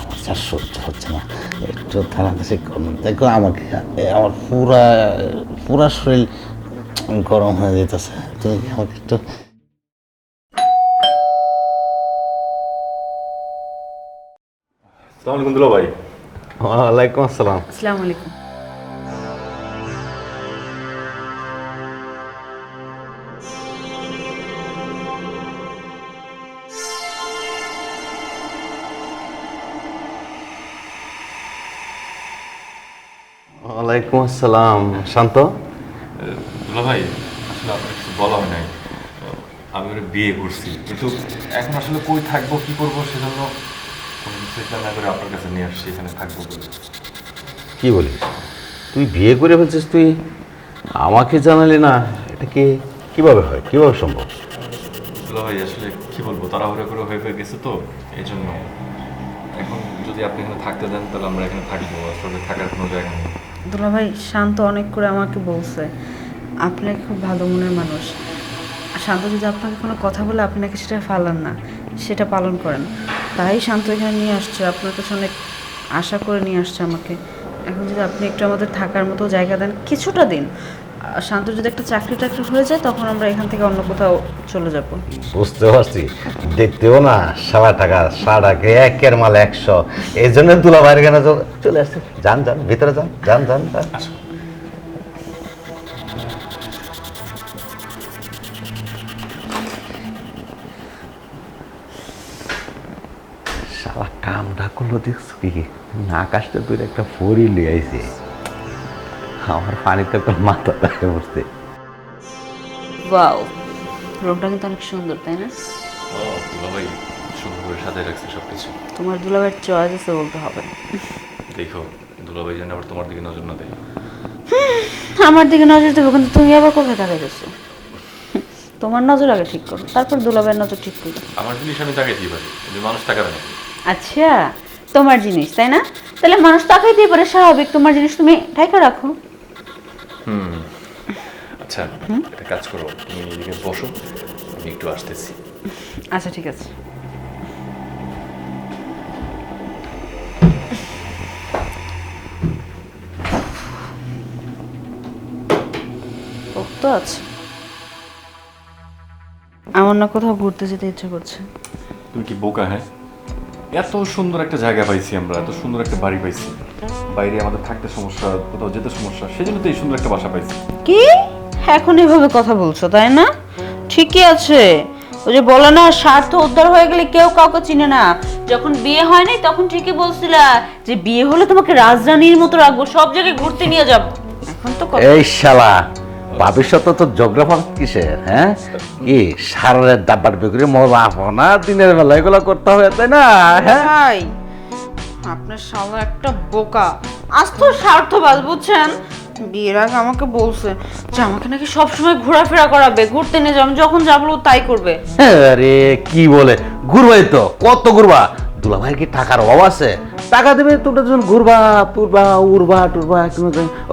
আমার যা সহ্য হচ্ছে না। একটু থানা কাছে করুন। দেখো আমাকে আমার পুরা পুরা শরীর গরম হয়ে যেতেছে। তুমি কি আমাকে একটু সালাম আলাইকুম দুলা ভাই ওয়ালাইকুম আসসালাম। আসসালামু আলাইকুম। ওয়ালাইকুম আসসালাম। শান্ত? দুলা ভাই আসলে আপনার কিছু বলা হয় নাই। আমি ওরা বিয়ে করছি। কিন্তু এখন আসলে কই থাকব কি করব সেজন্য কোনো কিছু না করে আপনার কাছে নিয়ে আসছি এখানে থাকব বলে কি বলিস? তুই বিয়ে করে ফেলছিস তুই? আমাকে জানালি না এটা কি কীভাবে হয়? কীভাবে সম্ভব? দুলা ভাই আসলে কি বলব তাড়াহুড়ো করে হয়ে হয়ে গেছে তো এই জন্য এখন যদি আপনি এখানে থাকতে দেন তাহলে আমরা এখানে থাকব আসলে থাকার কোনো জায়গা নেই। দুলাভাই, শান্ত অনেক করে আমাকে বলছে। আপনি খুব ভালো মনের মানুষ। শান্ত যদি আপনাকে কোনো কথা বলে, আপনি নাকি সেটা ফালান না, সেটা পালন করেন। তাই শান্ত এখানে নিয়ে আসছে। আপনার কাছে অনেক আশা করে নিয়ে আসছে আমাকে। এখন যদি আপনি একটু আমাদের থাকার মতো জায়গা দেন, কিছুটা দিন। শান্ত যদি একটা চাকরি টাকরি হয়ে যায়, তখন আমরা এখান থেকে অন্য কোথাও চলে যাব। বুঝতে পারছি। দেখতেও না, সারা টাকা সারাকে একের মাল একশো। এই জন্য তুলা বাইরে কেন চলে আসছে। যান যান, ভিতরে যান যান যান যান। সারা কামটা করল দেখছ কি? আকাশটা তুই একটা ফরি লিয়াইছে আমার পানিতে একটা মাথা তাকে রুমটা কিন্তু অনেক সুন্দর তাই না? ভাই সুন্দর করে সাজায় রাখছে সব কিছু তোমার দুলাভাইয়ের চয়েস আছে বলতে হবে। দেখো দুলা ভাই যেন আবার তোমার দিকে নজর না দেয়। আমার দিকে নজর দেবো কিন্তু তুমি আবার কোথায় তাকাই গেছো তোমার নজর আগে ঠিক করো তারপর দুলাভাইয়ের নজর ঠিক করো। আমার জিনিস আমি পারি কিন্তু মানুষ টাকাবে না। আচ্ছা তোমার জিনিস তাই না? তাহলে মানুষ তাকাই দিয়ে পারে স্বাভাবিক তোমার জিনিস তুমি ঢাকা রাখো। হুম। আচ্ছা একটা কাজ করো। তুমি এদিকে বসো আমি একটু আসতেছি। আচ্ছা ঠিক আছে। তো আছে। আমার না কোথাও ঘুরতে যেতে ইচ্ছে করছে। তুমি কি বোকা হ্যাঁ? এত সুন্দর একটা জায়গা পাইছি আমরা এত সুন্দর একটা বাড়ি পাইছি। বাইরে আমাদের থাকতে সমস্যা কোথাও যেতে সমস্যা সেজন্য তো এই সুন্দর একটা বাসা পাইছি। কি? এখন এভাবে কথা বলছো তাই না? ঠিকই আছে। ওই যে বলে না স্বার্থ উদ্ধার হয়ে গেলে কেউ কাউকে চিনে না। যখন বিয়ে হয়নি তখন ঠিকই বলছিলা যে বিয়ে হলে তোমাকে রাজধানীর মতো রাখব সব জায়গায় ঘুরতে নিয়ে যাব। এখন তো কথা- এই শালা ভবিষ্যৎ তো জোগ্রাফার কিসের হ্যাঁ? কি সারের ডাব্বার বিক্রি মজা না দিনের বেলা এগুলো করতে হবে তাই না? হ্যাঁ? ভাই আপনার শালা একটা বোকা। আজ তো স্বার্থবাজ বুঝছেন? বিয়ের আগে আমাকে বলছে যে আমাকে নাকি সবসময় ঘোরাফেরা করাবে ঘুরতে নিয়ে যাবে। যখন যাব ও তাই করবে। আরে কি বলে? ঘুরবাই তো। কত ঘুরবা? দুলা ভাইয়ের কি টাকার অভাব আছে? টাকা দেবে তোমরা দুজন ঘুরবা তুরবা উড়বা টুরবা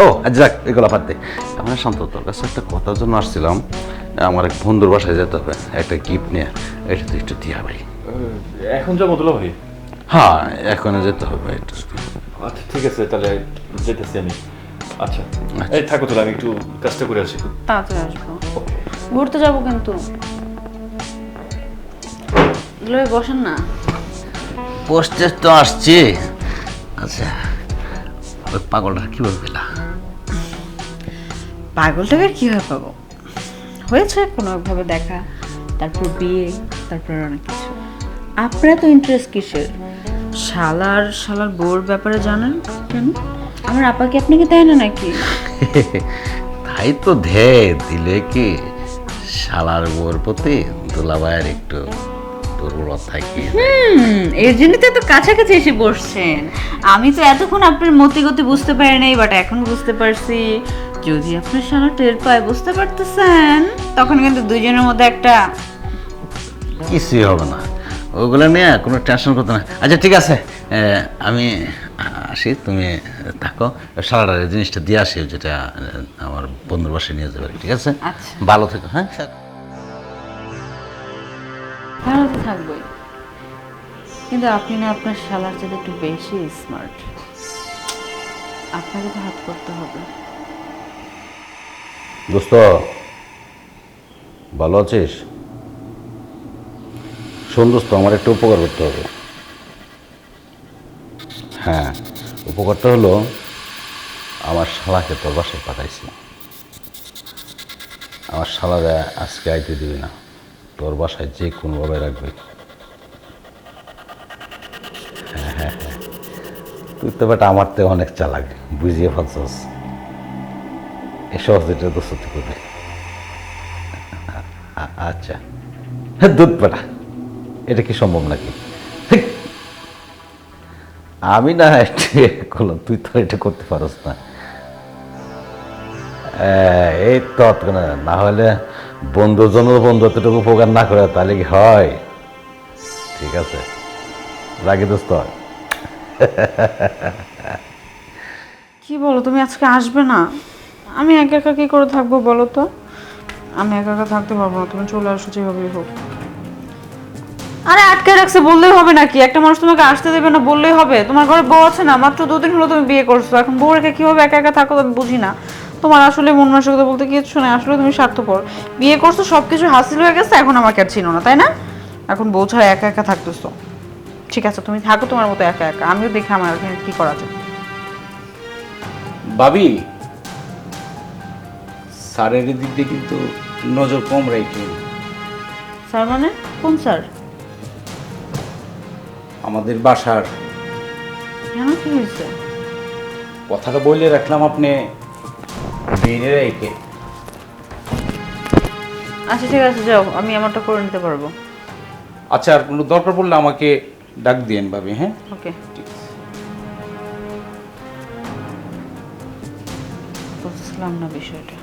ও আচ্ছা যাক এগুলো বাদ দে। আমরা শান্ত তোর কাছে একটা কথার জন্য আসছিলাম। আমার এক বন্ধুর বাসায় যেতে হবে একটা গিফট নিয়ে। এটা তো একটু দিয়া ভাই। এখন যাব দুলা ভাই হ্যাঁ এখনও যেতে হবে একটু। আচ্ছা ঠিক আছে তাহলে যেতেছি আমি। আচ্ছা এই থাকো তাহলে আমি একটু কাজটা করে আসি। তাড়াতাড়ি আসব। ঘুরতে যাব কিন্তু। লয়ে বসেন না। পোস্টে তো আসছি। আচ্ছা ওই পাগলটা কীভাবে পেলা? পাগলটাকে কীভাবে পাবো? হয়েছে কোনো একভাবে দেখা? তারপর বিয়ে তারপর অনেক কিছু। আপনারা তো ইন্টারেস্ট কিসের? শালার শালার বউর ব্যাপারে জানেন কেন? আমার আপাকে আপনাকে দেয় না নাকি? তাই তো ধে দিলে কি শালার বউর প্রতি দুলাভাইয়ের একটু দুর্বলতা থাকে? এর জন্যই তো এত কাছাকাছি এসে বসছেন। আমি তো এতক্ষণ আপনার মতিগতি বুঝতে পারি নাই বাট এখন বুঝতে পারছি। যদি আপনার সারা টের পায় বুঝতে পারতেছেন। তখন কিন্তু দুজনের মধ্যে একটা কিছুই হবে না। ওগুলো নিয়ে কোনো টেনশন করতে না। আচ্ছা ঠিক আছে। আমি আসি তুমি থাকো। সারাটার জিনিসটা দিয়ে আসি যেটা আমার বন্ধুর বাসায় নিয়ে যাবে ঠিক আছে? আচ্ছা। ভালো থেকো হ্যাঁ? ভালো তো থাকবোই। কিন্তু আপনি না আপনার শালার চেয়ে একটু বেশি স্মার্ট আপনাকে তো হাত করতে হবে। দোস্ত ভালো আছিস? শোন দোস্ত, আমার একটা উপকার করতে হবে। হ্যাঁ উপকারটা হলো আমার শালাকে তোর বাসায় পাঠাইছি। আমার শালারা আজকে আইতে দিবি না। তোর বাসায় যে কোনোভাবে রাখবে। হ্যাঁ হ্যাঁ হ্যাঁ। তুই তো বেটা আমার তো অনেক চালাক, বুঝিয়ে ফেলছস। এসব যেটা দোস্ত তুই করবি। আচ্ছা। হ্যাঁ দুধ বেটা। এটা কি সম্ভব নাকি? আমি না করলাম, তুই তো এটা করতে পারস না। এই তো না। হলে বন্ধুর জন্য বন্ধু এতটুকু উপকার না করে তাহলে কি হয়? ঠিক আছে। রাখি দোস্ত কি বলো, তুমি আজকে আসবে না? আমি একা একা কি করে থাকব বলো তো? আমি একা একা থাকতে পারব না, তুমি চলে আসো যেভাবেই হোক। আরে আটকে রাখছে বললেই হবে নাকি? একটা মানুষ তোমাকে আসতে দেবে না বললেই হবে। তোমার ঘরে বউ আছে না মাত্র দুদিন হলো তুমি বিয়ে করছ। এখন বউ রেখে কীভাবে একা একা থাকো আমি বুঝি না। তোমার আসলে মন মানসিকতা বলতে কিছু না আসলে তুমি স্বার্থপর। বিয়ে করছ সব কিছু হাসিল হয়ে গেছে এখন আমাকে আর চিনো না তাই না? এখন বউ ছাড়া একা একা থাকতেছো। ঠিক আছে তুমি থাকো তোমার মতো একা একা আমিও দেখি আমার এখানে কি করা যায়। ভাবি স্যারের দিক দিয়ে কিন্তু নজর কম রাখে স্যার মানে? কোন স্যার? আমাদের বাসার। কেন কি হয়েছে? কথাটা বলে রাখলাম আপনি। মেনে রেখে। আচ্ছা ঠিক আছে যাও আমি আমারটা করে নিতে পারব। আচ্ছা আর কোনো দরকার পড়লে আমাকে ডাক দিয়েন ভাবি হ্যাঁ? ওকে। ঠিক আছে। বুঝলাম না বিষয়টা।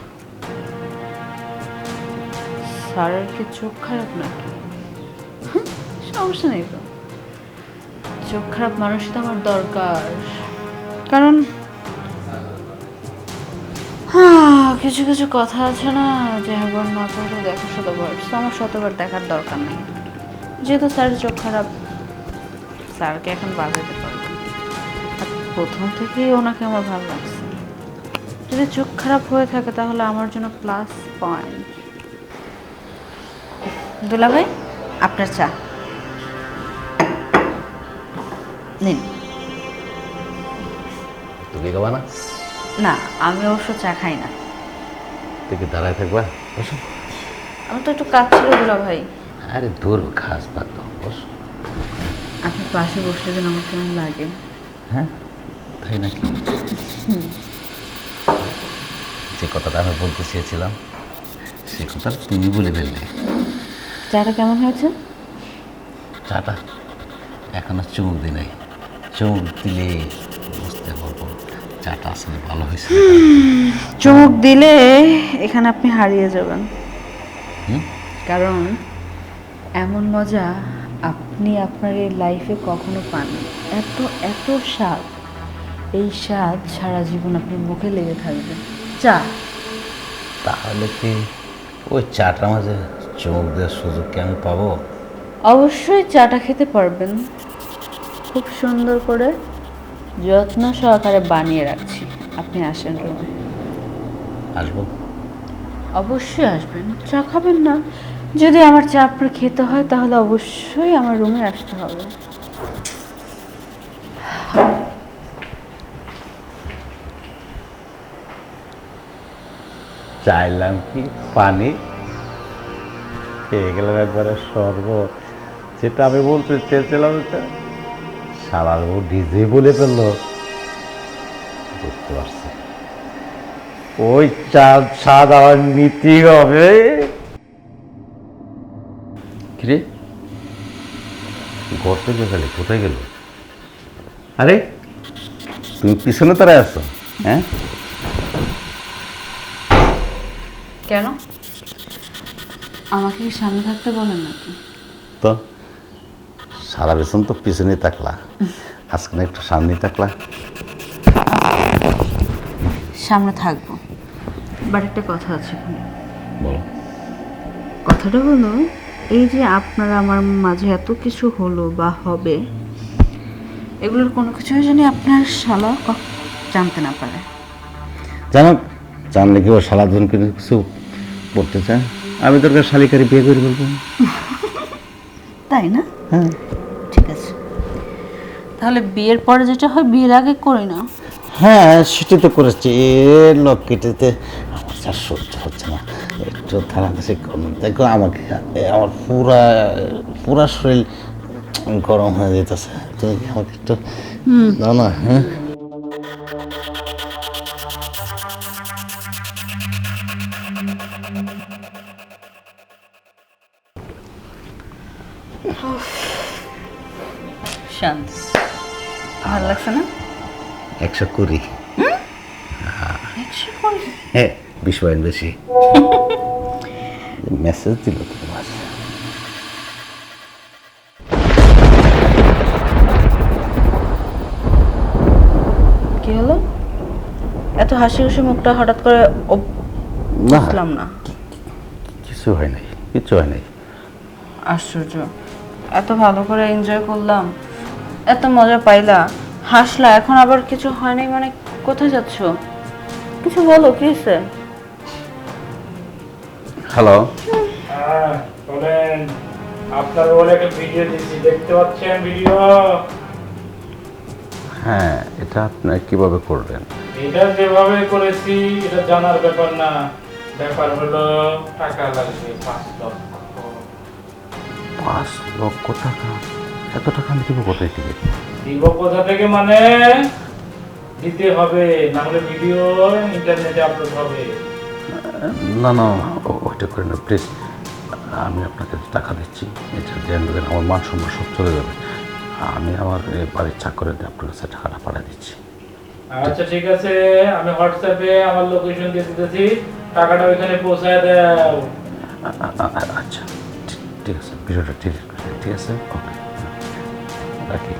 স্যারের কি চোখ খারাপ নাকি? সমস্যা নেই তো। চোখ খারাপ মানুষ তো আমার দরকার। কারণ হ্যাঁ, কিছু কিছু কথা আছে না যে একবার না করলে দেখা শতবার। তো আমার শতবার দেখার দরকার নেই। যেহেতু স্যারের চোখ খারাপ স্যারকে এখন বাজাতে পারব। আর প্রথম থেকেই ওনাকে আমার ভালো লাগছে। যদি চোখ খারাপ হয়ে থাকে তাহলে আমার জন্য প্লাস পয়েন্ট দুলা ভাই আপনার চা। নিন। তুমি খাবা না? না আমি অবশ্য চা খাই না। তুই কি দাঁড়ায় থাকবা বসো। আমি তো একটু কাজ ছিল দুলা ভাই। আরে দূর খাস বাদ দাও বসো। আপনি পাশে বসলে যেন আমার কেমন লাগে। হ্যাঁ তাই নাকি? যে কথাটা আমি বলতে চেয়েছিলাম সে কথা তুমি বলে ফেললে। চাটা কেমন হয়েছে? চাটা এখনও চুমুক দিই নাই। চুমুক দিলে বুঝতে পারব চাটা আসলে ভালো হয়েছে চোখ দিলে এখানে আপনি হারিয়ে যাবেন? কারণ এমন মজা আপনি আপনার এই লাইফে কখনো পাননি। এত এত স্বাদ। এই স্বাদ সারা জীবন আপনি মুখে লেগে থাকবে। চা। তাহলে কি ওই চাটার মাঝে চুমুক দেওয়ার সুযোগ কি আমি পাবো? অবশ্যই চাটা খেতে পারবেন। খুব সুন্দর করে যত্ন সহকারে বানিয়ে রাখছি। আপনি আসেন রুমে। আসব। অবশ্যই আসবেন। চা খাবেন না। যদি আমার চা আপনার খেতে হয় তাহলে অবশ্যই আমার রুমে আসতে হবে। চাইলাম কি? পানি। খেয়ে গেলাম একবারে শরবত। যেটা আমি বলতে চেয়েছিলাম এটা। সারার ও ডিজে বলে ফেলল। বুঝতে পারছি। ওই চাঁদ স্বাদ আমার নীতি হবে। কিরে? গর্তে গেলে কোথায় গেল? আরে তুমি পিছনে তারা আসছো হ্যাঁ? কেন? আমাকে সামনে থাকতে বলেন নাকি? তো? সারা বেতন তো পিছনে থাকলা। আজকে না একটু সামনে থাকলা। সামনে থাকব। বাট একটা কথা আছে। বলো। কথাটা হলো এই যে আপনার আমার মাঝে এত কিছু হলো বা হবে এগুলোর কোনো কিছুই জানি আপনার শালা জানতে না পারে। জানো জানলে কি ও সালাদন কিন্তু কিছু করতে চায়? আমি তোর শালিকারি বিয়ে করে বলব তাই না? হ্যাঁ। তাহলে বিয়ের পরে যেটা হয় বিয়ের আগে করি না? হ্যাঁ সেটা তো করেছি। এ লক্ষ্যটিতে আমার সহ্য হচ্ছে না। একটু থানা কাছে দেখো আমাকে আমার পুরা পুরা শরীর গরম হয়ে যেতেছে। তুমি কি আমাকে একটু দাও না হ্যাঁ? শান্ত। ভালো লাগছে না? একশো কুড়ি। একশো করে হ্যাঁ বিশ পয়েন্ট বেশি। মেসেজ দিল তোমার। কি হলো? এত হাসি খুশি মুখটা হঠাৎ করে বুঝলাম না। কিছু হয় নাই কিছু হয় নাই। আশ্চর্য। এত ভালো করে এনজয় করলাম। এত মজা পাইলা। হাসলা এখন আবার কিছু হয় নাই মানে কোথায় যাচ্ছ? কিছু বলো কি হয়েছে? হ্যালো হ্যাঁ আপনার বলে একটা ভিডিও দিয়েছি দেখতে পাচ্ছেন ভিডিও হ্যাঁ এটা আপনি কীভাবে করবেন? এটা যেভাবে করেছি এটা জানার ব্যাপার না। ব্যাপার হলো টাকা লাগবে পাঁচ লক্ষ। পাঁচ লক্ষ টাকা? এত টাকা আমি দিব কোথায় থেকে? দিব কোথা থেকে মানে? দিতে হবে না হলে ভিডিও ইন্টারনেটে আপলোড হবে। না না ও- ওইটা করে না প্লিজ আমি আপনাকে টাকা দিচ্ছি এটা দেন দেবেন আমার মান সম্মান সব চলে যাবে। আমি আমার বাড়ির চাকরে দিয়ে আপনার কাছে টাকাটা পাঠিয়ে দিচ্ছি। আচ্ছা ঠিক আছে আমি হোয়াটসঅ্যাপে আমার লোকেশন দিয়ে দিতেছি টাকাটা ওইখানে পৌঁছায় দাও। আচ্ছা ঠিক- ঠিক আছে ভিডিওটা ঠিক আছে ঠিক আছে ওকে রাখি।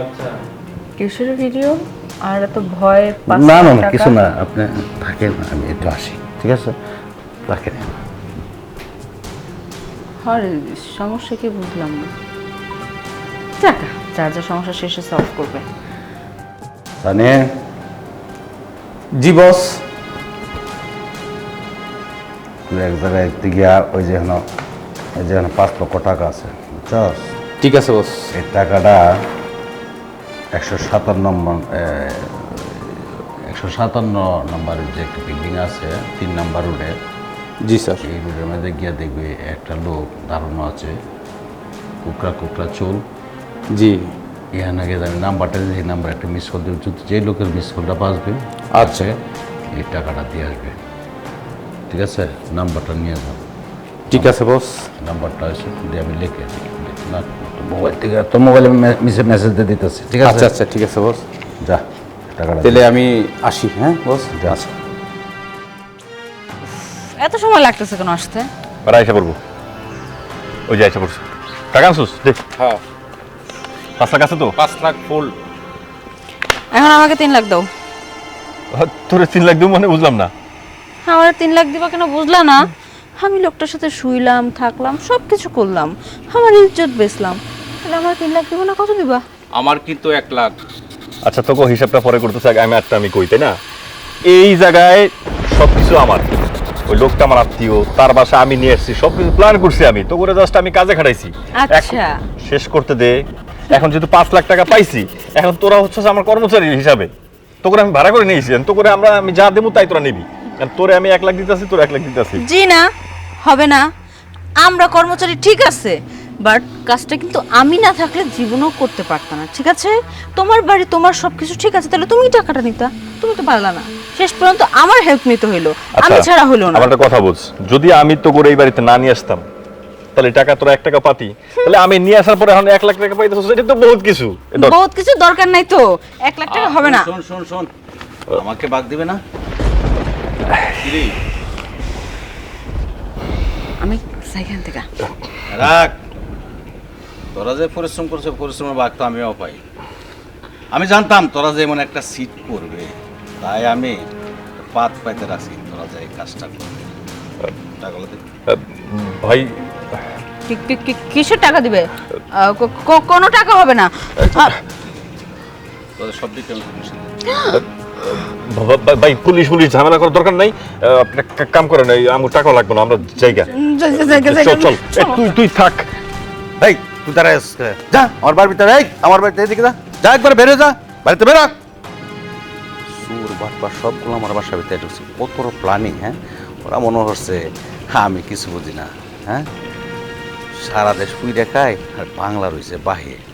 আচ্ছা। কিসের ভিডিও আর এত ভয় পাঁচ না না না কিছু না আপনি থাকেন আমি একটু আসি ঠিক আছে? রাখেন। আরে সমস্যা কি বুঝলাম না। টাকা যার যা সমস্যা শেষে সলভ করবে। জি বস এক জায়গায় গিয়া ওই যে হেন ওই যে হেন পাঁচ লক্ষ টাকা আছে বুঝছস? ঠিক আছে বস এই টাকাটা একশো সাতান্ন একশো সাতান্ন নম্বরের যে একটা বিল্ডিং আছে তিন নম্বর রোডে জি স্যার এই রোডের মধ্যে গিয়া দেখবে একটা লোক দাঁড়ানো আছে কুকরা কুকরা চুল। জি। ইহান আগে আমি নাম্বারটা এই নাম্বার একটা মিস কল দেবে যে লোকের মিস কলটা বাঁচবে আছে এই টাকাটা দিয়ে আসবে। ঠিক আছে? নাম্বারটা নিয়ে যাও। ঠিক আছে বস নাম্বারটা আছে দিয়ে আমি লিখে দিই। মোবাইল থেকে তোর মোবাইলে মেসেজ দিয়ে দিতেছি ঠিক আছে? আচ্ছা আচ্ছা ঠিক আছে বস। যা টাকাটা তাহলে আমি আসি হ্যাঁ বস? যা। আচ্ছা। এত সময় লাগতেছে কেন আসতে? আর আইসা পড়ব। ওই যে আইসা পড়ছে। টাকা আনছিস? দেখ হ্যাঁ। পাঁচ লাখ আছে তো? পাঁচ লাখ ফুল। এখন আমাকে তিন লাখ দাও। তোরে তিন লাখ দেবো মানে বুঝলাম না। আমার তিন লাখ দিবা কেন? বুঝলা না। আমি লোকটার সাথে শুইলাম থাকলাম সব কিছু করলাম। আমার ইজ্জত বেচলাম। তাহলে আমার তিন লাখ দিব না? কত দিবা? আমার কিন্তু এক লাখ। আচ্ছা তোকে হিসাবটা পরে করতেছে আগে আমি আটটা আমি কই তাই না? এই জায়গায় সব কিছু আমার। ওই লোকটা আমার আত্মীয় তার বাসা আমি নিয়ে এসেছি সব কিছু প্ল্যান করছি আমি। তো করে জাস্ট আমি কাজে খাটাইছি। আচ্ছা। শেষ করতে দে। এখন যেহেতু পাঁচ লাখ টাকা পাইছি এখন তোরা হচ্ছে আমার কর্মচারী হিসাবে। তো করে আমি ভাড়া করে নিয়েছি তো করে আমরা আমি যা দেবো তাই তোরা নিবি। তোরে আমি এক লাখ দিতেছি তোর এক লাখ দিতেছি। জি না। হবে না। আমরা কর্মচারী ঠিক আছে বাট কাজটা কিন্তু আমি না থাকলে জীবনও করতে পারতাম না ঠিক আছে? তোমার বাড়ি তোমার সব কিছু ঠিক আছে তাহলে তুমি টাকাটা নিতা তুমি তো পারলা না। শেষ পর্যন্ত আমার হেল্প নিতে হইল আমি ছাড়া হলো না। আমার একটা কথা বলছ যদি আমি তো করে এই বাড়িতে না নিয়ে আসতাম তাহলে টাকা তোরা এক টাকা পাতি তাহলে আমি নিয়ে আসার পরে এখন এক লাখ টাকা পাইতেছ সেটা তো বহুত কিছু। বহুত কিছু দরকার নাই তো এক লাখ টাকা হবে না। শোন শোন শোন আমাকে বাদ দিবে না? আমি সেখান থেকে। রাখ তোরা যে পরিশ্রম করছে পরিশ্রমের ভাগ তো আমিও পাই। আমি জানতাম তোরা যে এমন একটা সিট করবে তাই আমি পাত পাইতে রাখছি তোরা যে এই কাজটা করবে। টাকাগুলো ভাই কি- কি- কি- কিসের টাকা দিবে? কোনো টাকা হবে না। তোদের সব দিকে ভাই- ভাই পুলিশ পুলিশ ঝামেলা করার দরকার নাই। আপনি একটা কাম করেন এই আমার টাকা লাগবে না আমরা জায়গা। চল চল। তুই তুই থাক। এই তুই আছিস যা আমার বাড়ির ভিতরে এই আমার বাড়িতে এদিকে যা। যা একবার বেরো যা। বাড়িতে বেরো। সুর বাটপা সবগুলো আমার বাসার ভিতরে ঢুকছে। কত বড় প্ল্যানিং হ্যাঁ? ওরা মনে হচ্ছে হ্যাঁ আমি কিছু বুঝি না হ্যাঁ? সারা দেশ পুই দেখায় আর বাংলা রয়েছে বাহিরে।